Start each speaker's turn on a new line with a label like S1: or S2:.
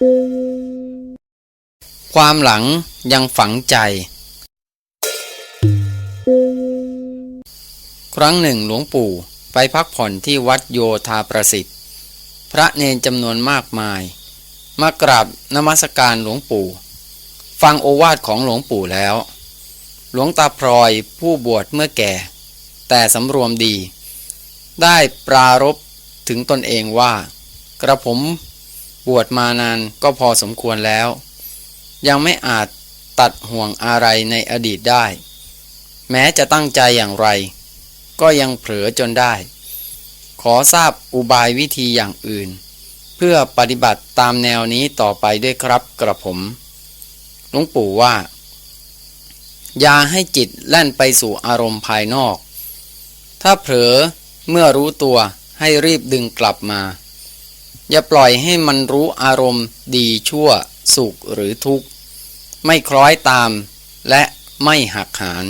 S1: ความหลังยังฝังใจ ครั้งหนึ่งหลวงปู่ไปพักผ่อนที่วัดโยธาประสิทธิ์ พระเนนจำนวนมากมาย มากราบนมัสการหลวงปู่ ฟังโอวาทของหลวงปู่แล้ว หลวงตาพลอยผู้บวชเมื่อแก่ แต่สำรวมดี ได้ปรารบถึงตนเองว่า กระผม บวชมานานก็พอสมควรแล้ว ยังไม่อาจตัดห่วงอะไรในอดีตได้ แม้จะตั้งใจอย่างไร ก็ยังเผลอจนได้ ขอทราบอุบายวิธีอย่างอื่น เพื่อปฏิบัติตามแนวนี้ต่อไปด้วยครับกระผมหลวงปู่ว่า อย่าให้จิตแล่นไปสู่อารมณ์ภายนอก ถ้าเผลอเมื่อรู้ตัวให้รีบดึงกลับมา อย่าปล่อยให้มันรู้อารมณ์ดีชั่ว สุขหรือทุกข์ ไม่คล้อยตาม และไม่หักหาน